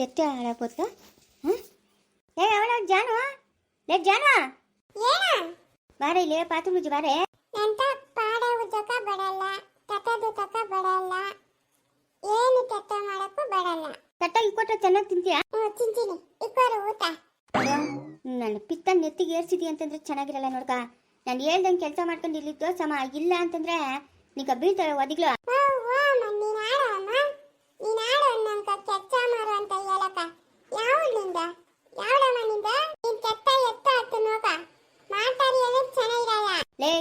ಜೊತೆ ಹಾಳಾಗೋದ್ಲ ಹಾಂ ಏ ಅವಳ ಜಾನು? ಲೇ ಜಾನು? ಬಾರ ಇಲ್ಲಿ ಪಾತ್ರ ಮುಜ್ಜಿ ಬಾರೆ. ಎಂತ ಪಾಡ ಉಜ್ಜಕ ಬಡಲ್ಲ ತಟ್ಟದು ತಕ ಬಡಲ್ಲ ಏನು ತಟ್ಟ ಮಾಡಕ್ಕೂ ಬಡಲ್ಲ ತಟ್ಟ ಇಕ್ಕೊಟ್ರೆ ಚೆನ್ನಾಗಿ ತಿಂತೀಯಾ? ಹ್ಞೂ ತಿಂತೀನಿ. ಇಕ್ಕೋರು ಊಟ. ನನ್ನ ಪಿತ್ತ ನೆತ್ತಿಗೆ ಏರ್ಸಿದಿ ಅಂತಂದ್ರೆ ಚೆನ್ನಾಗಿರಲ್ಲ ನೋಡ್ಕ. ನಾನು ಹೇಳ್ದಂಗೆ ಕೆಲಸ ಮಾಡ್ಕೊಂಡು ಇಲ್ಲಿದ್ದು ಸಮ ಇಲ್ಲ ಅಂತಂದ್ರೆ ನೀಗ ಬೀಳ್ತಾಳೆ ಒದಿಗ್ಲು ಓ ಓ ನೀನ್ ಆಡೋ ಅಮ್ಮ ನೀನ್ ಆಡೋ ನಂಕ ಕೆಚ್ಚ ಮಾರು ಅಂತ ಹೇಳಕ ಯಾವಳಿಂದ ಯಾವಳಮ್ಮ ನಿಂದ ನೀನ್ ಕೆತ್ತ ಎತ್ತ ಹತ್ತು ನೋಕ ಮಾತಾಡಿ ಅಂದ್ರೆ ಚೆನ್ನಾಗಿರಲ್ಲ ಲೇ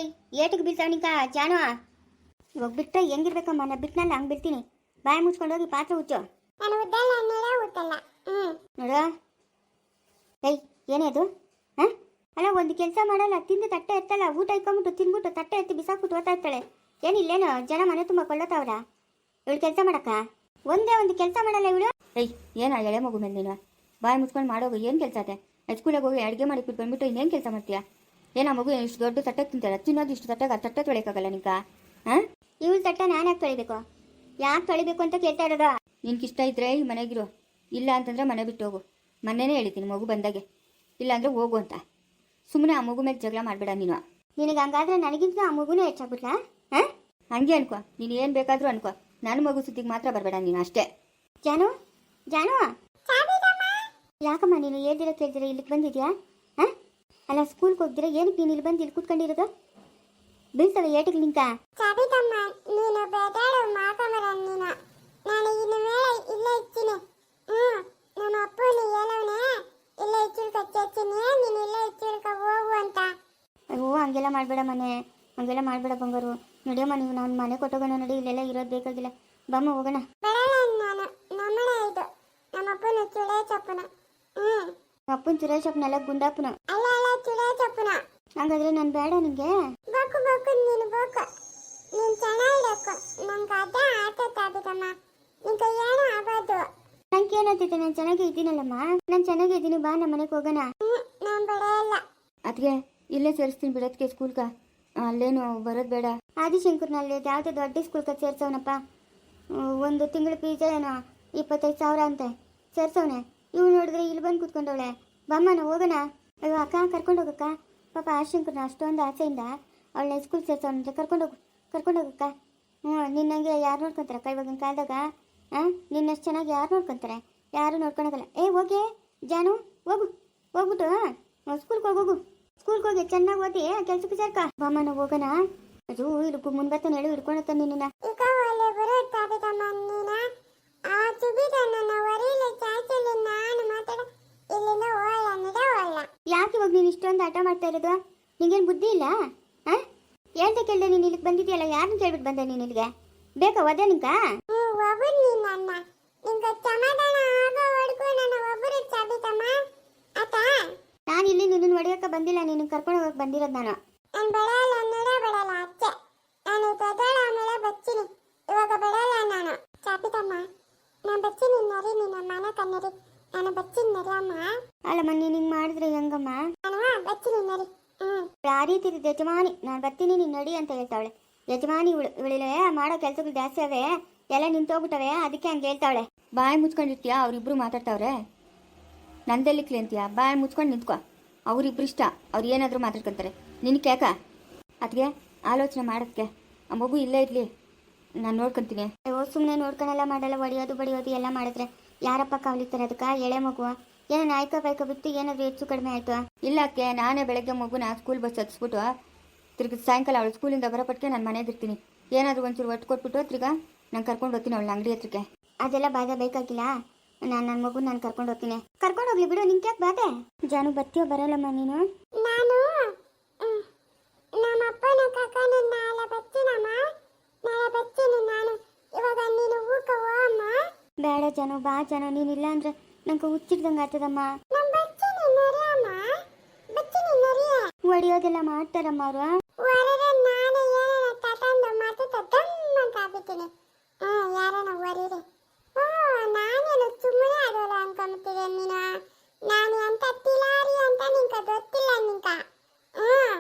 ಏಟಿಗೆ ಬೀಳ್ತಾವ ನಿಂಕ ಜಾನು. ಇವಾಗ ಬಿಟ್ರೆ ಹೆಂಗಿರ್ಬೇಕಮ್ಮ ನಾ ಬಿಟ್ಟನಲ್ಲ ಹಂಗೆ ಬಿಡ್ತೀನಿ. ಬಾಯಿ ಮುಚ್ಕೊಂಡು ಹೋಗಿ ಪಾತ್ರೆ ಉಚ್ಚು. ನಾನು ಉದ್ದಲ್ಲ ಹ್ಮ್. ನೋಡ ಏಯ್ ಏನೇ ಅದು? ಹಾಂ? ಅಲ್ಲ ಒಂದು ಕೆಲಸ ಮಾಡಲ್ಲ ತಿಂದು ತಟ್ಟೆ ಎತ್ತಲ್ಲ ಊಟ ಇಕ್ಕೊಂಬಿಟ್ಟು ತಿನ್ಬಿಟ್ಟು ತಟ್ಟೆ ಎತ್ತಿ ಬಿಸಾಕ್ಬಿಟ್ಟು ಓದ್ತಾ ಇರ್ತಾಳೆ. ಏನಿಲ್ಲೇನು ಜನ ಮನೆ ತುಂಬ ಕೊಳ್ಳತ್ತವ್ರ ಇವಳು ಕೆಲಸ ಮಾಡಕ್ಕ? ಒಂದೇ ಒಂದು ಕೆಲಸ ಮಾಡಲ್ಲ ಇವಳು? ಏಯ್ ಏನ ಎಳೆ ಮಗು ಮೇಲೆ ನೀನು? ಬಾಯಿ ಮುಚ್ಕೊಂಡು ಮಾಡೋಗು ಏನು ಕೆಲಸ ಅದೇ? ಸ್ಕೂಲಿಗೆ ಹೋಗಿ ಅಡುಗೆ ಮಾಡಿ ಬಂದ್ಬಿಟ್ಟು ಇನ್ನೇನು ಕೆಲಸ ಮಾಡ್ತೀಯಾ? ಏನ ಮಗು ಇಷ್ಟು ದೊಡ್ಡ ತಟ್ಟೆ ತಿಂತಾರ ತಿನ್ನೋದು ಇಷ್ಟು ತಟ್ಟೆ ಆ ತಟ್ಟೆ ತೊಳಿಯಕ್ಕಾಗಲ್ಲ ನಿಂಕ ಹಾಂ ಇವಳು ತಟ್ಟೆ ನಾನು ಯಾಕೆ ತೊಳಿಬೇಕು? ಯಾಕೆ ತೊಳಿಬೇಕು ಅಂತ ಕೇಳ್ತಾ ಇರೋದು. ನಿನ್ಗೆ ಇಷ್ಟ ಇದ್ರೆ ಈ ಮನೆಗಿರು. ಇಲ್ಲ ಅಂತಂದ್ರೆ ಮನೆ ಬಿಟ್ಟು ಹೋಗು. ಮೊನ್ನೆನೇ ಹೇಳಿದ್ದೀನಿ ಮಗು ಬಂದಾಗೆ. ಇಲ್ಲಾಂದ್ರೆ ಹೋಗು ಅಂತ. ಸುಮ್ಮನೆ ಆ ಮಗು ಮೇಲೆ ಜಗಳ ಮಾಡಬೇಡ ನೀನು. ನಿನಗೆ ಹಂಗಾದ್ರೆ ನನಗಿಂತ ಆ ಮಗುನೇ ಹೆಚ್ಚಾಗ್ಬಿಟ್ಲಾ? ಹಾಂ ಹಂಗೆ ಅನ್ಕೋ. ನೀನು ಏನು ಬೇಕಾದರೂ ಅನ್ಕೋ. ನಾನು ಮಗು ಸುದ್ದಿಗೆ ಮಾತ್ರ ಬರಬೇಡ ನೀನು ಅಷ್ಟೇ. ಜಾನು? ಜಾನು? ಯಾಕಮ್ಮ ನೀನು ಹೇಳ್ದಿರ ಕೇಳಿದ್ರೆ? ಇಲ್ಲಿಗೆ ಬಂದಿದ್ಯಾ? ಅಲ್ಲ ಸ್ಕೂಲ್ಗೆ ಹೋಗ್ದಿರ ಏನಕ್ಕೆ ನೀನು ಇಲ್ಲಿ ಬಂದು ಇಲ್ಲಿ ಕೂತ್ಕೊಂಡಿರೋದು? ಬೀಳ್ಸಲ್ಲ ಏಟಿಗೆ ನಿಂಕ ಸಬಿತಮ್ಮ ನೀನು ಬೇಟಾಡು ಮಾಕಮರ ನೀನು. ನಾನು ಇನ್ನು ಮೇಲೆ ಇಲ್ಲೇ ಇರ್ತೀನಿ. ಹ್ಮ್ ನಮ್ಮ ಅಪ್ಪನು ಹೇಳವನೆ ಇಲ್ಲೇ ಇಚ್ಚಿಳ್ಕ ನೀನು ಇಲ್ಲೇ ಇಚ್ಚಿಳ್ಕ ಹೋಗು ಅಂತ. ಅಯ್ಯೋ ಹಂಗೆಲ್ಲ ಮಾಡಬೇಡ ಮನೆ. ಹಂಗೆಲ್ಲ ಮಾಡಬೇಡ ಬಂಗಾರು. ನಡಿಯಮ್ಮ ನೀವು ನಾನು ಮನೆ ಕೊಟ್ಟೋಗೋಣ ನೋಡಿ ಇಲ್ಲೆಲ್ಲ ಇರೋದು ಬೇಕಾಗಿಲ್ಲ. ಬಮ್ಮ ಹೋಗೋಣ. ಬರಲ್ಲ ನಾನು ನಮ್ಮನೆ ಇದು. ನಮ್ಮ ಅಪ್ಪನ ಚುಳೆ ಚಪ್ಪನ. ಹ್ಮ್ ಅಪ್ಪನ ಸುರೇಶಪ್ಪನೆಲ್ಲ ಗುಂಡಪ್ಪನ. ಅಲ್ಲ ಅಲ್ಲ ಚುಳೆ ಹಾಗಾದ್ರೆ ನಾನು ಬೇಡ ನಿಂಗೆ. ಬೇಕು ಬೇಕು ನೀನು ಬೇಕು. ನೀನು ಚೆನ್ನಾಗಿರಬೇಕು. ನಂಗೆ ಅದೇ ಆಟ ತಾಬಿತಮ್ಮ ನಿಂಗೆ ಏನು ಆಗೋದು. ನಂಗೆ ಏನಾಗ್ತೈತೆ ನಾನು ಚೆನ್ನಾಗಿ ಇದ್ದೀನಲ್ಲಮ್ಮ. ನಾನು ಚೆನ್ನಾಗಿ ಇದ್ದೀನಿ. ಬಾ ನಮ್ಮ ಮನೆಗೆ ಹೋಗೋಣ. ನಾನು ಬರಲ್ಲ ಅದಕ್ಕೆ ಇಲ್ಲೇ ಸೇರಿಸ್ತೀನಿ ಬಿಡೋದಕ್ಕೆ ಸ್ಕೂಲ್ಗ. ಅಲ್ಲೇನು ಬರೋದು ಬೇಡ. ಆದಿಶಂಕರ್ನಲ್ಲಿ ಯಾವುದೋ ದೊಡ್ಡ ಸ್ಕೂಲ್ಗೆ ಸೇರ್ಸವನಪ್ಪ. ಒಂದು ತಿಂಗಳ ಫೀಸ ಏನೋ? ಇಪ್ಪತ್ತೈದು ಸಾವಿರ ಅಂತೆ. ಸೇರ್ಸವನೆ. ಇವ್ ನೋಡಿದ್ರೆ ಇಲ್ಲಿ ಬಂದು ಕೂತ್ಕೊಂಡವಳೆ. ಬಮ್ಮನ ಹೋಗೋಣ. ಅಯ್ಯೋ, ಅಕ್ಕ, ಕರ್ಕೊಂಡು ಹೋಗಕ್ಕ. ಪಾಪ ಆಶಂಕರ್ನ ಅಷ್ಟೊಂದು ಆಸೆಯಿಂದ ಅವಳನ್ನ ಸ್ಕೂಲ್ ಸೇರ್ಸೋಣ ಕರ್ಕೊಂಡು ಹೋಗು, ಕರ್ಕೊಂಡು ಹೋಗಕ್ಕ. ಹ್ಞೂ ನಿನ್ನಂಗೆ ಯಾರು ನೋಡ್ಕೊಂತಾರಕ್ಕ ಇವಾಗಿನ ಕಾಲದಾಗ? ಹಾಂ ನಿನ್ನಷ್ಟು ಚೆನ್ನಾಗಿ ಯಾರು ನೋಡ್ಕೊಂತಾರೆ? ಯಾರು ನೋಡ್ಕೊಳಕಲ್ಲ. ಏ ಓಕೆ ಜಾನು, ಹೋಗು, ಹೋಗ್ಬಿಟ್ಟು ಸ್ಕೂಲ್ಗೆ ಹೋಗೋಗು ಸ್ಕೂಲ್ಗೆ ಹೋಗಿ ಚೆನ್ನಾಗಿ ಓದಿ, ಕೆಲಸಕ್ಕೆ ಸೇರ್ಕ. ಬಾಮನ ಹೋಗೋಣ. ಅದು ಇಲ್ಲಿ ಮುಂಬತ್ತನ ಹೇಳು ಹಿಡ್ಕೊಳತ್ತ ನಿನ್ನ ಈಗ ಒಳ್ಳೆ ಬರುತ್ತೆ ಅಬಿತಮ್ಮ ನೀನ ಆ ಸುಬಿತ ನನ್ನ ಹೊರೀಲಿ ಚಾಚಲಿ ನಾನು ಮಾತಾಡ ಇಲ್ಲಿಂದ ಹೋಲ್ಲ ನಡ ಹೋಲ್ಲ ಯಾಕೆ ಇವಾಗ ನೀನು ಇಷ್ಟೊಂದು ಆಟ ಮಾಡ್ತಾ ಇರೋದು? ನಿಂಗೇನು ಬುದ್ಧಿ ಇಲ್ಲ? ಹಾಂ ಹೇಳ್ದೆ ಕೇಳ್ದೆ ನೀನು ಇಲ್ಲಿಗೆ ಬಂದಿದ್ಯಲ್ಲ ಯಾರನ್ನ ಕೇಳ್ಬಿಟ್ಟು ಬಂದೆ ನೀನು ಇಲ್ಲಿಗೆ? ಬೇಕಾ ಒದೆ ನಿಂಕ? ನಾನು ಇಲ್ಲಿ ನಿನ್ನ ಹೊಡೆಯೋಕೆ ಬಂದಿಲ್ಲ ನೀನು ಕರ್ಕೊಂಡು ಹೋಗಕ್ಕೆ ಬಂದಿರೋದು ನಾನು. ಇವಾಗ ಬಿಡಲ್ಲ ನಾನು. ಚಾಪಿತಮ್ಮ ನಾನು ಬಚ್ಚಿನಿ ನರಿ ನಿನ್ನ ಮನೆ ಕನ್ನಡಿ ನಾನು ಬಚ್ಚಿನ ನರಿ ಅಮ್ಮ. ಅಲ್ಲಮ್ಮ ನೀನು ಹಿಂಗೆ ಮಾಡಿದ್ರೆ ಹೆಂಗಮ್ಮ? ನಾನು ಬಚ್ಚಿನಿ ನರಿ ಹ್ಮ್. ಆ ರೀತಿ ಯಜಮಾನಿ ನಾನು ಬರ್ತೀನಿ ನೀನು ನಡಿ ಅಂತ ಹೇಳ್ತಾವಳೆ. ಯಜಮಾನಿ ಇವಳು ಇವಳಿಲೆ ಮಾಡೋ ಕೆಲಸಗಳು ಜಾಸ್ತಿ ಅವೆ. ಎಲ್ಲ ನಿಂತೋಗ್ಬಿಟ್ಟವೆ ಅದಕ್ಕೆ ಹಂಗೆ ಹೇಳ್ತಾವಳೆ. ಬಾಯಿ ಮುಚ್ಕೊಂಡಿರ್ತೀಯಾ? ಅವರಿಬ್ರು ಮಾತಾಡ್ತಾವ್ರೆ? ನಂದೆಲ್ಲಿಕ್ಲಿ ಅಂತೀಯಾ? ಬಾಯಿ ಮುಚ್ಕೊಂಡು ನಿಂತ್ಕೊ. ಅವರಿಬ್ರು ಇಷ್ಟ. ಅವ್ರು ಏನಾದರೂ ಮಾತಾಡ್ಕೊಂತಾರೆ. ನಿನ್ ಕೇಕ? ಅದಕ್ಕೆ ಆಲೋಚನೆ ಮಾಡೋದಕ್ಕೆ ಆ ಮಗು ಇಲ್ಲೇ ಇರಲಿ. ನಾನು ನೋಡ್ಕೊಂತೀನಿ. ಅಯ್ಯೋ ಸುಮ್ಮನೆ ನೋಡ್ಕೊಳಲ್ಲ ಮಾಡಲ್ಲ ಹೊಡಿಯೋದು ಬಡಿಯೋದು ಎಲ್ಲ ಮಾಡಿದ್ರೆ. ಯಾರಪ್ಪ ಕಾವಲಿತಾರೆ ಅದಕ್ಕೆ ಎಳೆ ಮಗು ಏನೋ ನಾಯ್ಕ ಬೈಕ ಬಿಟ್ಟು ಏನಾದ್ರು ಹೆಚ್ಚು ಕಡಿಮೆ ಆಯ್ತು? ಇಲ್ಲ ಅಕ್ಕೆ ನಾನೇ ಬೆಳಗ್ಗೆ ಮಗುನ ಸ್ಕೂಲ್ ಬಸ್ ಹತ್ಸ್ಬಿಟ್ಟು ತಿರ್ಗಿ ಸಾಯಂಕಾಲ ಅವಳು ಸ್ಕೂಲಿಂದ ಬರೋಪಟ್ಟಿಗೆ ನಾನು ಮನೆಗೆ ಇರ್ತೀನಿ. ಏನಾದರೂ ಒಂಚೂರು ಒಟ್ಟು ಕೊಟ್ಬಿಟ್ಟು ತಿರ್ಗಾ ನಾನು ಕರ್ಕೊಂಡು ಹೋಗ್ತೀನಿ ಅವಳ ಅಂಗಡಿ ಹತ್ರಕ್ಕೆ. ಅದೆಲ್ಲ ಬಾಧೆ ಬೇಕಾಗಿಲ್ಲ? ನಾನು ನನ್ನ ಮಗು ನಾನು ಕರ್ಕೊಂಡು ಹೋಗ್ತೀನಿ. ಕರ್ಕೊಂಡು ಹೋಗ್ಲಿ ಬಿಡು ನಿಂಗೆ ಯಾಕೆ ಬಾಧೆ? ಜಾನು ಬರ್ತೀಯೋ ಬರಲ್ಲಮ್ಮ ನೀನು? ನಾನು ನಮ್ಮಪ್ಪನ ನಾಳೆ ನಾಳೆ ನಾನು. ಇವಾಗ ನೀನು ಊಕ ಅಮ್ಮ. ಬೇಡ ಜನ ಬಾ ಜಾನು ನೀನಿಲ್ಲ ಅಂದ್ರೆ ನಂಗೆ ಹುಚ್ಚಿಡ್ದಂಗೆ ಆಗ್ತದಮ್ಮ ಹೊಡಿಯೋದೆಲ್ಲ ಮಾಡ್ತಾರಮ್ಮ ಅವರು ಹೊರಗೆ ನಾನು ಏನೇನ ತಟಂದು ಮಾತು ತಟ್ಟಮ್ಮ ಅಂತ ಆಗ್ಬಿಟ್ಟಿನಿ ಹ್ಮ್ ಯಾರನ ಹೊರೀರಿ ಓ ನಾನೇನು ಸುಮ್ಮನೆ ಆಡೋಲ್ಲ ಅನ್ಕೊಂಬಿಟ್ಟಿದೆ ನೀನು ನಾನು ಎಂತ ತಿಲಾರಿ ಅಂತ ನಿಂಕ ಗೊತ್ತಿಲ್ಲ ನಿಂಕ ಹ್ಮ್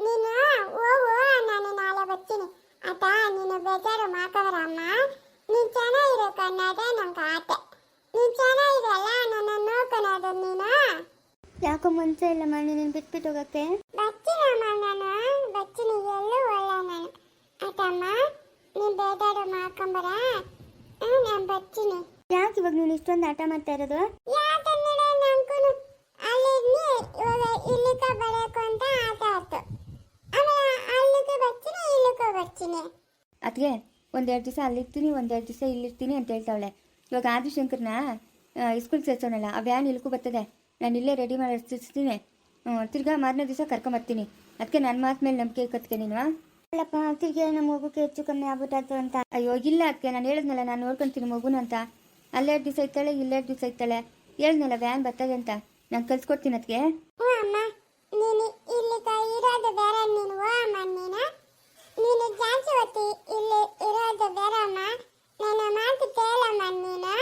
ನೀನು ಹೋಗು ನಾನು ನಾಳೆ ಬರ್ತೀನಿ ಆತ ನೀನು ಬೇಜಾರು ಮಾಕವರಮ್ಮ ನೀನ್ ಚೆನ್ನಾಗಿರೋ ಕನ್ನಡ ನಂಗೆ ಆಟೆ ನೀನ್ ಚೆನ್ನಾಗಿರೋ ಯಾಕೋ ಮನ್ಸೇ ಇಲ್ಲಮ್ಮ ನೀನು ಹೋಗಕ್ಕೆ ಬಚ್ಚಿನಮ್ಮ ನಾನು ಬಚ್ಚಿನ ಎಲ್ಲೂ ಒಳ್ಳೆ ನಾನು. ಆಯ್ತಮ್ಮ ನೀನ್ ಬೇಟಾಡು ಮಾಡ್ಕೊಂಬರ? ನಾನು ಬಚ್ಚಿನಿ ಯಾಕೆ ಇವಾಗ ನೀನು ಇಷ್ಟೊಂದು ಆಟ ಮಾಡ್ತಾ ಇರೋದು? ಅದ್ಗೆ ಒಂದೆರಡು ದಿವಸ ಅಲ್ಲಿರ್ತೀನಿ ಒಂದೆರಡು ದಿವಸ ಇಲ್ಲಿರ್ತೀನಿ ಅಂತ ಹೇಳ್ತಾವಳೆ. ಇವಾಗ ಆದಿಶಂಕರ್ನ ಸ್ಕೂಲ್ ಸೇರ್ಸೋಣಲ್ಲ ಆ ವ್ಯಾನ್ ಇಲ್ಕೂ ಬರ್ತದೆ. ನಾನು ಇಲ್ಲೇ ರೆಡಿ ಮಾಡಿ ತಿರ್ಗಾ ಮಾರನೇ ದಿವಸ ಕರ್ಕೊಂಬರ್ತೀನಿ. ಅದಕ್ಕೆ ನನ್ನ ಮಾತು ಮೇಲೆ ನಂಬಿಕೆ ಕತ್ಕೆ ನೀನು ಅಲ್ಲಪ್ಪ ತಿರ್ಗಿ ನಮ್ಮ ಮಗುಗೆ ಹೆಚ್ಚು ಕಮ್ಮಿ ಆಗ್ಬಿಟ್ಟಾಯ್ತು ಅಂತ. ಅಯ್ಯೋ ಇಲ್ಲ ಅದಕ್ಕೆ ನಾನು ಹೇಳಿದ್ನಲ್ಲ ನಾನು ನೋಡ್ಕೊಂತೀನಿ ಮಗುನ ಅಂತ. ಅಲ್ಲೆರಡು ದಿವಸ ಇರ್ತಾಳೆ ಇಲ್ಲೆರಡು ದಿವಸ ಇರ್ತಾಳೆ ಹೇಳಿದ್ನಲ್ಲ ವ್ಯಾನ್ ಬರ್ತದೆ ಅಂತ. ನಾನು ಕಲ್ಸ್ಕೊಡ್ತೀನಿ ಅದಕ್ಕೆ ನೀನು ಇರೋದು ಬೇರೆ ನೀನು ಓ ಅಮ್ಮ ನೀನು. ನೀನು ಜಾಸ್ತಿ ಹೊತ್ತು ಇಲ್ಲಿ ಇರೋದು ಬೇರೆ ಅಮ್ಮ. ನನ್ನ ಮಾತು ಕೇಳಮ್ಮ ನೀನು.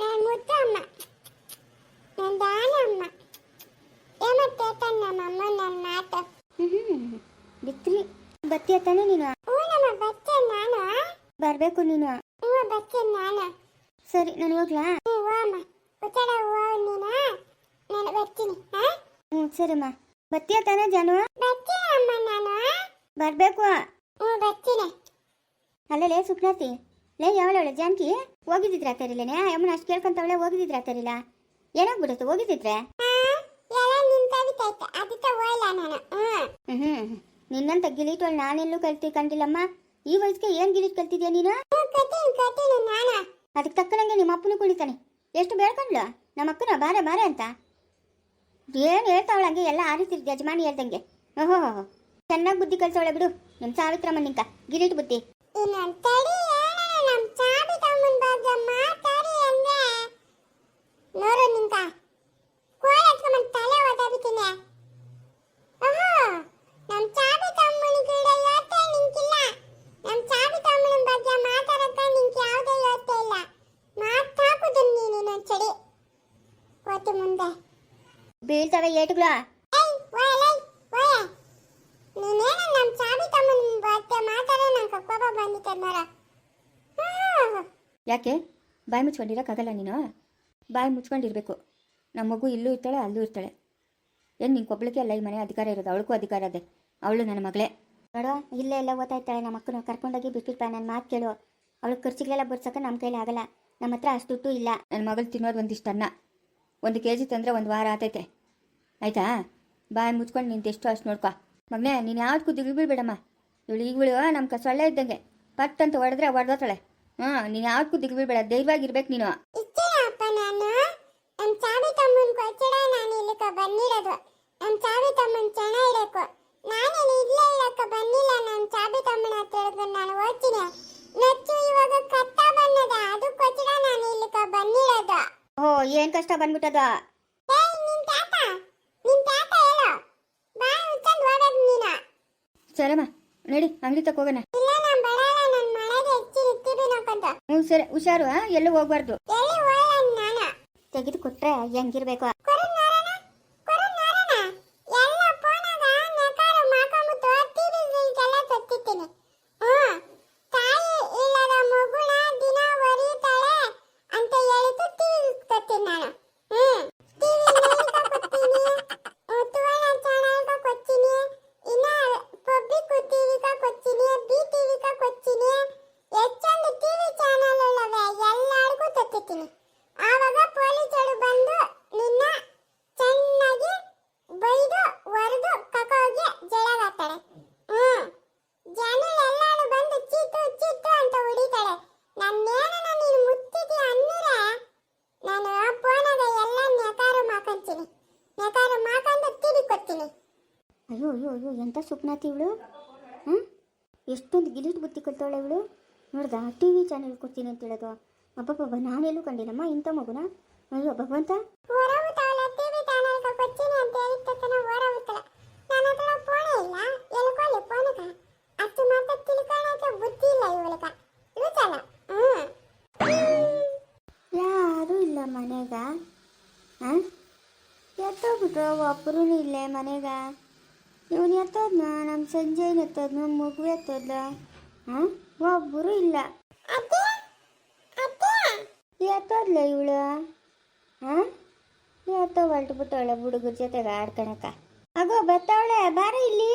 ನಾನು ಮುದ್ದು ಅಮ್ಮ ಏಮತ್ತೆ ತನ್ನ ಅಮ್ಮ ನನ್ನ ಮಾತು. ಹ್ಞೂ ಬಿತ್ರಿ. ಬತ್ತಿ ತಾನೆ ನೀನು? ಓ ನಮ್ಮ ಬತ್ತೆ ನಾನು. ಬರಬೇಕು ನೀನು. ಹ್ಞೂ ಬತ್ತೆ ನಾನು. ಸರಿ ನಾನು ಹೋಗ್ಲಾ? ಹ್ಞೂ ಓ ಅಮ್ಮ ಉತ್ತರ ಓ ನೀನು. ನಾನು ಬರ್ತೀನಿ ಹಾಂ? ಹ್ಞೂ ಸರಿಮ್ಮ. ಬತ್ತೀಯ ತಾನೇ ಜಾನು? ಬತ್ತೆ ಅಮ್ಮ ನಾನು. ಬರಬೇಕು. ಹ್ಞೂ ಬರ್ತೀನಿ. ಅಲ್ಲಲೇ ಸುಪ್ನಾತಿ ಲೇ ಯಾವಳೆ ಜಾನಕಿ? ಹೋಗಿದ್ದಿದ್ರ ತರಿಲೇನೆ? ಅಮ್ಮನ ಅಷ್ಟು ಕೇಳ್ಕೊಂತವಳೆ ಹೋಗಿದ್ರಾ ಆಗ್ತಾರಿಲ್ಲ ಏನಾಗ್ಬಿಡುತ್ತೆ? ಹೋಗಿದ್ದಿದ್ರೆ? ಹೋಗಿದ್ರೆ ನಿನ್ನಂತ ಗಿಲೀಟೋಳು ನಾನೆಲ್ಲೂ ಕಲ್ತಿ ಕಂಡಿಲ್ಲಮ್ಮ? ಈ ವಯಸ್ಸಿಗೆ ಏನ್ ಗಿಲೀಟ್ ಕಲ್ತಿದ್ಯಾ ನಾನು? ಅದಕ್ಕೆ ತಕ್ಕನಂಗೆ ನಿಮ್ಮ ಅಪ್ಪನು ಕುಳಿತಾನೆ ಎಷ್ಟು ಬೇಡ್ಕೊಂಡ್ಲು? ನಮ್ಮ ಅಕ್ಕನ ಬಾರೆ ಬಾರೆ ಅಂತ. ಏನು ಹೇಳ್ತಾವಳಂಗೆ ಎಲ್ಲ ಆರಿಸಿರ್ದು ಯಜಮಾನಿ ಹೇಳ್ದಂಗೆ. ಓಹೋ ಚೆನ್ನಾಗಿ ಬುದ್ಧಿ ಕಲ್ಸವಳೆ ಬಿಡು. ನಿಮ್ಮ ಸಾವಿತ್ರಮ್ಮ ನಿಂಕ. ಗಿರಿಟ್ ಬುದ್ಧಿ ಇನ್ನೊಂದು ತಡಿ ಹೇಳೋಣ ನಮ್ಮ ಚಾಬಿ ತಮ್ಮನ ಬಗ್ಗೆ ಮಾತಾಡಿ ಅಂದ್ರೆ ನೋಡು ನಿಂಕ ಕೋಲ್ ಎತ್ಕೊಂಡ್ ತಲೆ ಓದಾಬಿತೀನಿ ಓಹೋ ನಮ್ಮ ಚಾಬಿ ತಮ್ಮನ ಕೂಡ ಯೋಚನೆ ನಿಂಕಿಲ್ಲ ನಮ್ಮ ಚಾಬಿ ತಮ್ಮನ ಬಗ್ಗೆ ಮಾತಾಡಕ್ಕ ನಿಂಗೆ ಯಾವುದೇ ಯೋಚನೆ ಇಲ್ಲ ಮಾತಾಕುದು ನೀನು ಇನ್ನೊಂದು ಚಡಿ ಓತು ಮುಂದೆ ಬೀಳ್ತವೆ ಏಟುಗಳು ಏಯ್ ಓಯಲೇ ಓಯ ನೀನೇನ ನಮ್ಮ ಚಾಬಿ ತಮ್ಮನ ಬಗ್ಗೆ ಮಾತಾಡೋ ನಂಗೆ ಕೋಪ ಬಂದಿತ್ತೆ ಮರ ಯಾಕೆ? ಬಾಯಿ ಮುಚ್ಕೊಂಡಿರೋಕ್ಕಾಗಲ್ಲ ನೀನು? ಬಾಯಿ ಮುಚ್ಕೊಂಡಿರಬೇಕು. ನಮ್ಮ ಮಗು ಇಲ್ಲೂ ಇರ್ತಾಳೆ ಅಲ್ಲೂ ಇರ್ತಾಳೆ. ಏನು ನಿಂಗೆ ಕೊಬ್ಬಳಿಗೆ ಅಲ್ಲ ಈ ಮನೆ ಅಧಿಕಾರ ಇರೋದು? ಅವಳಿಗೂ ಅಧಿಕಾರ ಇದೆ ಅವಳು ನನ್ನ ಮಗಳೇ. ನೋಡು ಇಲ್ಲೇ ಎಲ್ಲ ಓದ್ತಾ ಇರ್ತಾಳೆ ನಮ್ಮ ಮಕ್ಕಳು ಕರ್ಕೊಂಡೋಗಿ ಬಿಟ್ಬಿಟ್ಟ ನನ್ನ ಮಾತು ಕೇಳು. ಅವಳು ಖರ್ಚಿಗೆಲ್ಲ ಬರ್ಸೋಕೆ ನಮ್ಮ ಕೈಲಿ ಆಗಲ್ಲ. ನಮ್ಮ ಹತ್ರ ಅಷ್ಟು ದುಡ್ಡು ಇಲ್ಲ. ನನ್ನ ಮಗಳು ತಿನ್ನೋದು ಒಂದಿಷ್ಟು ಅನ್ನ. ಒಂದು ಕೆ ಜಿ ತಂದರೆ ಒಂದು ವಾರ ಆತೈತೆ. ಆಯ್ತಾ? ಬಾಯಿ ಮುಚ್ಕೊಂಡು ನಿಂತು ಎಷ್ಟು ಅಷ್ಟು ನೋಡ್ಕೊ. ಮಗನೇ ನೀನು ಯಾವ್ದಕ್ಕೂ ದಿಗ್ಲು ಬೀಳ್ಬೇಡಮ್ಮ. ಇವಳು ಈಗಳು ನಮ್ಮ ಸೊಳ್ಳೆ ಇದ್ದಂಗೆ. ಪಟ್ ಅಂತ ಹೊಡೆದ್ರೆ ಹೊಡೆದೋತಾಳೆ. ಹಾಂ ನೀನು ಯಾವ್ದಕ್ಕೂ ದಿಗ್ಲು ಬೀಳ್ಬೇಡ ಧೈರ್ಯವಾಗಿರ್ಬೇಕು ನೀನು. ನಾನು. ನಮ್ಮ ತಮ್ಮನ ಕೊಚ್ಚಡ ನಾನು ಬಂದಿರೋದು. ನಮ್ಮ ತಮ್ಮನ ಚೆನ್ನಾಗಿರಬೇಕು ನಾನೇನು ಇಲ್ಲೇ ಇಲ್ಲಕ್ಕ ಬಂದಿಲ್ಲ. ನಮ್ಮ ಚಾಬಿ ತಮ್ಮನ ಹತ್ರ ಹಿಡ್ಕೊಂಡು ನಾನು ಓದ್ತೀನಿ. ನಚ್ಚು ಇವಾಗ ಕತ್ತ ಬನ್ನದ ಅದು ಕೊಚ್ಚಡ ನಾನು ಇಲ್ಲಿಕ ಬಂದಿರೋದು. ಓ ಏನು ಕಷ್ಟ ಬಂದ್ಬಿಟ್ಟದ? ಏಯ್ ನಿನ್ ತಾತ ನಿನ್ ತಾತ ಹೇಳು. ಬಾ ಓಡೋದು ನೀನು. ಸರಮ್ಮ ನಡಿ ಅಂಗಡಿ ತಕ ಹೋಗೋಣ. ಇಲ್ಲ ನಾನು ಬರಲ್ಲ ನನ್ನ ಮನೆಗೆ ಹೆಚ್ಚು ನೋಡ್ಕೊಂತ ಹ್ಞೂ ಸರಿ ಹುಷಾರು ಎಲ್ಲೂ ಹೋಗ್ಬಾರ್ದು. ತೆಗೆದು ಕೊಟ್ರೆ ಹೆಂಗಿರ್ಬೇಕು? ಅಯ್ಯೋ ಅಯ್ಯೋ ಅಯ್ಯೋ ಎಂಥ ಸುಪ್ನಾತಿ ಇವಳು? ಹ್ಞೂ ಎಷ್ಟೊಂದು ಗಿಲಿಟ್ ಬುತ್ತಿ ಕಲ್ತಾಳೆ ಇವಳು. ನೋಡ್ದ ಟಿ ವಿ ಚಾನೆಲ್ ಕೊಡ್ತೀನಿ ಅಂತ ಹೇಳೋದು. ಅಬ್ಬಬ್ಬಬ್ಬ ನಾನೆಲ್ಲೂ ಕಂಡಿಲ್ಲಮ್ಮ ಇಂಥ ಮಗುನ? ಅಯ್ಯೋ ಭಗವಂತ ಯಾರೂ ಇಲ್ಲ ಮನೆಗ. ಹಾಂ? ಎತ್ತೋಗ್ಬಿಟ್ರು ಒಬ್ಬರೂ ಇಲ್ಲೇ ಮನೆಗ. ಇವನು ಎತ್ತೋದ್ನ? ನಮ್ಮ ಸಂಜೆನ ನಮ್ಮ ಮಗು ಎತ್ತೋದ್ಲ? ಹಾಂ? ಒಬ್ಬರು ಇಲ್ಲ. ಎತ್ತೋದ್ ಎಲ್ಲೋದ್ಲ ಇವಳು? ಹಾಂ? ಯಾವತ್ತೋ ಹೊಲ್ಟು ಬಿಟ್ಟವಳೆ ಹುಡುಗರ ಜೊತೆಗೆ ಆಡ್ಕಣಕ. ಅಗೋ ಬತ್ತವಳೆ ಬಾರ ಇಲ್ಲಿ.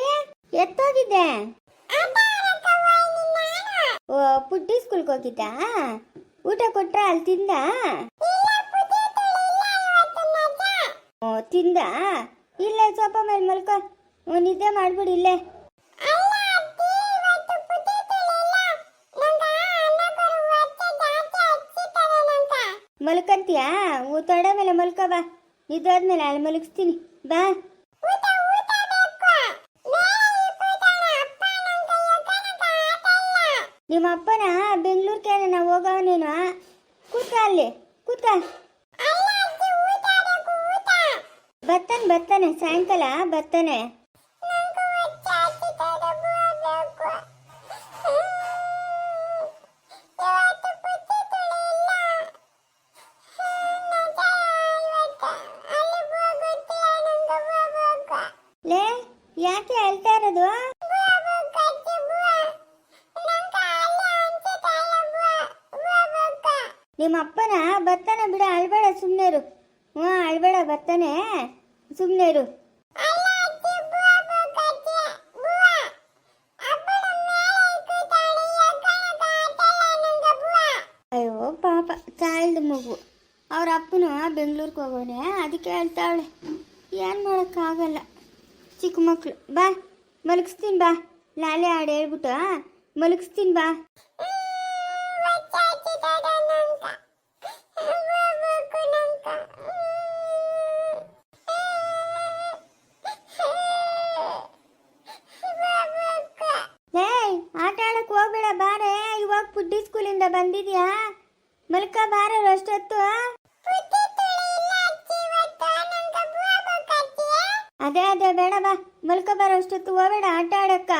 ಎತ್ತೋಗಿದ್ದೆ. ಓ ಪುಟ್ಟಿ ಸ್ಕೂಲ್ಗೆ ಹೋಗಿದ್ದ? ಊಟ ಕೊಟ್ರ ಅಲ್ಲಿ ತಿಂದ? ಓ ತಿಂದ? ಇಲ್ಲ ಸೋಪ ಮೇಲೆ ಮಲ್ಕೋ. ನಿದ್ದೆ ಮಾಡ್ಬಿಡಿ ಇಲ್ಲೇ. ಮಲ್ಕಂತೀಯಾ? ತೊಡೆ ಮೇಲೆ ಮಲ್ಕೋ ಬಾ. ನಿದ್ದಾದ್ಮೇಲೆ ಅಲ್ಲಿ ಮಲಗಿಸ್ತೀನಿ. ಬಾ. ನಿಮ್ಮ ಅಪ್ಪನ ಬೆಂಗಳೂರಿಗೆ ನಾವು ಹೋಗವ ನೀನು ಕೂತ್ಕ. ಅಲ್ಲಿ ಕೂತ್ಕ ಬರ್ತಾನೆ ಬರ್ತಾನೆ ಸಾಯಂಕಾಲ ಬರ್ತಾನೆ. ಯಾಕೆ ಅಳ್ತಾ ಇರೋದು? ನಿಮ್ಮ ಅಪ್ಪನ ಬರ್ತಾನೆ ಬಿಡ, ಅಳ್ಬೇಡ ಸುಮ್ಮನೆರು ಹ್ಞೂ, ಅಳ್ಬೇಡ ಬರ್ತಾನೆ ಸುಮ್ಮನೆರು ಅಯ್ಯೋ, ಪಾಪ, ತಾಳ್ದು ಮಗು. ಅವ್ರ ಅಪ್ಪನು ಬೆಂಗಳೂರಿಗೆ ಹೋಗೋಣೆ ಅದಕ್ಕೆ ಹೇಳ್ತಾವಳೆ. ಏನು ಮಾಡೋಕ್ಕಾಗಲ್ಲ. ಚಿಕ್ಕ ಮಕ್ಕಳು ಬಾ, ಮಲಗಿಸ್ತೀನಿ ಬಾ. ಲಾಲೆ ಹಾಡು ಹೇಳ್ಬಿಟ್ಟು ಮಲಗಿಸ್ತೀನಿ ಬಾ. ಆಟ ಬಾರೆ. ಇವಾಗ ಪುಡ್ಡಿ ಸ್ಕೂಲಿಂದ ಬಂದಿದ್ಯಾ? ಮಲ್ಕ, ಬಾರ ಅಷ್ಟೊತ್ತು ಅದೇ ಅದೇ ಬೇಡ ಬಾ. ಮಲ್ಕ ಬರೋಷ್ಟೊತ್ತು ಅಷ್ಟೊತ್ತು ಹೋಗ್ಬೇಡ ಆಟ ಆಡಕ್ಕ.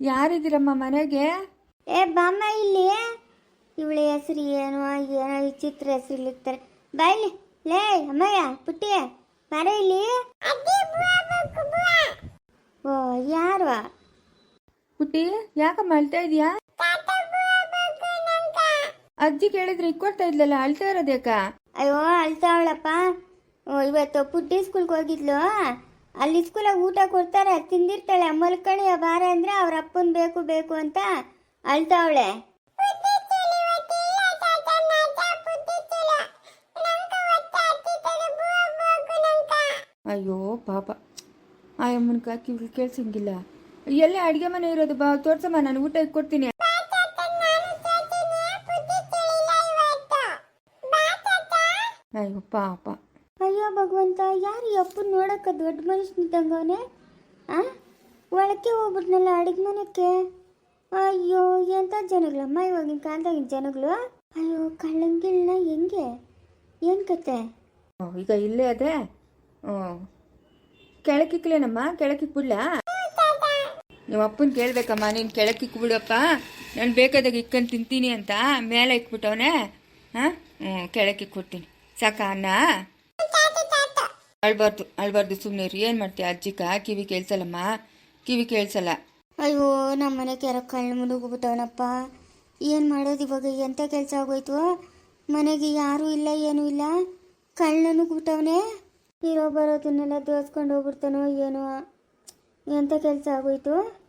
ಯಾರಿದ್ದೀರಮ್ಮ ಮನೆಗೆ? ಏ ಬಾಮ್ಮ ಇಲ್ಲಿ. ಇವಳ ಹೆಸರು ಏನು ಏನೋ ಈ ಚಿತ್ರ ಹೆಸರು ಇಲ್ಲಿರ್ತಾರೆ. ಬಾ ಇಲ್ಲಿ. ಲೇ ಅಮ್ಮಯ್ಯ ಪುಟ್ಟಿಯ ಬರ ಇಲ್ಲಿ. ಓ ಯಾರು? ಪುಟ್ಟಿ ಯಾಕಮ್ಮ ಅಳ್ತಾ ಇದೀಯಾ? ಅಜ್ಜಿ ಕೇಳಿದ್ರೆ ಇಕ್ಕೊಡ್ತಾ ಇದ್ಲಲ್ಲ ಅಳ್ತಾ ಇರೋದೇಕ ಅಯ್ಯೋ ಅಳ್ತಾವಳಪ್ಪ. ಇವತ್ತು ಪುಟ್ಟಿ ಸ್ಕೂಲ್ಗೆ ಹೋಗಿದ್ಲು? ಅಲ್ಲಿ ಸ್ಕೂಲಾಗ ಊಟ ಕೊಡ್ತಾರೆ, ತಿಂದಿರ್ತಾಳೆ ಮಲ್ಕಣಿ ಬಾರ ಅಂದ್ರೆ ಅವ್ರ ಅಪ್ಪನ್ ಬೇಕು ಬೇಕು ಅಂತ ಅಳ್ತಾವಳೆ. ಅಯ್ಯೋ, ಪಾಪ. ಅಮ್ಮನ ಕಾಕಿ ಕೇಳ್ಸಂಗಿಲ್ಲ. ಎಲ್ಲೇ ಅಡುಗೆ ಮನೆ ಇರೋದು ಬಾ, ತೋರ್ಸಮ್ಮ, ನಾನು ಊಟ ಕೊಡ್ತೀನಿ. ಅಯ್ಯೋ, ಪಾಪ. ಅಯ್ಯೋ ಭಗವಂತ, ಯಾರು ಈ ಅಪ್ಪನ ನೋಡಕ್ಕ ದೊಡ್ಡ ಮನುಷ್ಯನಿದ್ದಂಗವನೆ ಆ? ಒಳಕ್ಕೆ ಹೋಗ್ಬಿಟ್ನಲ್ಲ ಅಡುಗೆ ಮನೆಕ್ಕೆ ಅಯ್ಯೋ ಎಂಥ ಜನಗಳಮ್ಮ ಇವಾಗಿನ ಕಾಲದಾಗಿನ ಜನಗಳು? ಅಯ್ಯೋ ಕಳ್ಳಂಗಿಲ್ಲ ಹೆಂಗೆ? ಏನು ಕತೆ? ಈಗ ಇಲ್ಲೇ ಅದೇ? ಕೆಳಕಿಕ್ಲೇನಮ್ಮ ಕೆಳಕಿಕ್ಬಿಡ್ಲಾ ನಿಮ್ಮ ಅಪ್ಪನ ಕೇಳ್ಬೇಕಮ್ಮ, ನೀನು ಕೆಳಕಿಕ್ಬಿಡಪ್ಪ ನಾನು ಬೇಕಾದಾಗ ಇಕ್ಕನ್ ತಿಂತೀನಿ ಅಂತ. ಮೇಲೆ ಇಕ್ಬಿಟ್ಟವನೆ. ಹಾಂ? ಹ್ಞೂ ಕೆಳಕಿಕ್ಬಿಡ್ತೀನಿ ಸಾಕ ಅನ್ನ? ಅಳ್ಬಾರ್ದು ಅಳ್ಬಾರ್ದು ಸುಮ್ಮನೆ ರೀ ಏನು ಮಾಡ್ತೀಯ ಅಜ್ಜಿಕ ಕಿವಿ ಕೇಳ್ಸಲ್ಲಮ್ಮ? ಕಿವಿ ಕೇಳ್ಸಲ್ಲ. ಅಯ್ಯೋ ನಮ್ಮ ಮನೆ ಯಾರೋ ಕಳ್ಳ ಮುಳುಗೋಗ್ಬಿಟ್ಟವನಪ್ಪ ಏನು ಮಾಡೋದು ಇವಾಗ? ಎಂಥ ಕೆಲಸ ಆಗೋಯ್ತು? ಮನೆಗೆ ಯಾರೂ ಇಲ್ಲ ಏನೂ ಇಲ್ಲ. ಕಳ್ಳನು ಬಿಟ್ಟವನೇ ಇರೋ ಬರೋದನ್ನೆಲ್ಲ ದೋಸ್ಕೊಂಡು ಹೋಗ್ಬಿಡ್ತಾನೋ ಏನೋ. ಎಂಥ ಕೆಲಸ ಆಗೋಯ್ತು?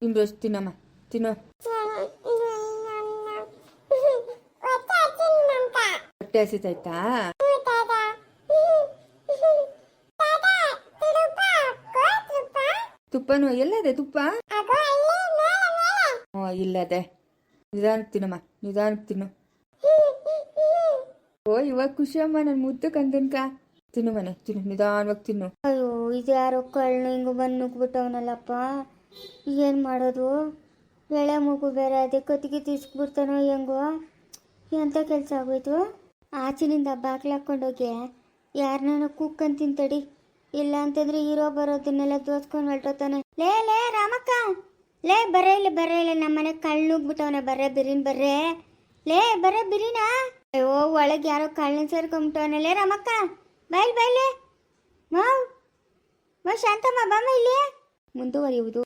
ತಿಂದು ತಿನ್ನಮ್ಮ. ತಿನ್ನೋ. ಹೊಟ್ಟೆ ಹಸಿತಾಯ್ತಾ? ತುಪ್ಪನೂ, ಎಲ್ಲದೆ ತುಪ್ಪ? ಇಲ್ಲದೆ. ನಿಧಾನಕ್ಕೆ ತಿನ್ನಮ್ಮ ನಿಧಾನಕ್ಕೆ ತಿನ್ನು ಓ, ಇವಾಗ ಖುಷಿಯಮ್ಮ ನನ್ನ ಮುದ್ದು ಕಂದನ್ಕ. ತಿನ್ನು ಮನೆ, ತಿನ್ನು, ನಿಧಾನವಾಗಿ ತಿನ್ನು. ಅಯ್ಯೋ, ಇದು ಯಾರೋ ಕಳ್ಳು ಹಿಂಗು ಬಂದು ನುಗ್ಬಿಟ್ಟವನಲ್ಲಪ್ಪ ಏನು ಮಾಡೋದು? ಬೆಳೆ ಮಗು ಬೇರೆ, ಅದೇ ಕತ್ತಿಗೆ ತಿಸ್ಬಿಡ್ತಾನೋ ಹೆಂಗೋ. ಎಂಥ ಕೆಲಸ ಆಗೋಯ್ತು? ಆಚಿನಿಂದ ಬಾಗ್ಲು ಹಾಕ್ಕೊಂಡೋಗಿ, ಯಾರನ್ನ ಕೂಕಂತ ತಿಂತಡಿ ಇಲ್ಲ ಅಂತಂದ್ರೆ ಹೀರೋ ಬರೋದನ್ನೆಲ್ಲ ತೋರ್ಸ್ಕೊಂಡು ಹೊರಟೋತಾನೆ ಲೇ ಲೇ, ರಾಮಕ್ಕ. ಲೇ ಬರೇ ಇಲ್ಲ ಬರೇ ಇಲ್ಲ. ನಮ್ಮ ಮನೆ ಕಳ್ಳು ನುಗ್ಬಿಟ್ಟವನೆ ಬರ್ರೆ ಬಿರಿನ್, ಬರ್ರೆ. ಲೇ ಬರೇ ಬಿರಿನಾ. ಅಯ್ಯೋ, ಒಳಗೆ ಯಾರೋ ಕಳ್ಳನ್ ಸೇರ್ಕೊಂಬಿಟ್ಟವನೆ. ಲೇ, ರಾಮಕ್ಕ. ಬೈಲ್ ಬಾಯ್ಲೆ ಮಾವ್ ಮಾ, ಶಾಂತಮ್ಮ ಬಾಮ ಇಲ್ಲಿ. ಮುಂದುವರಿಯುವುದು.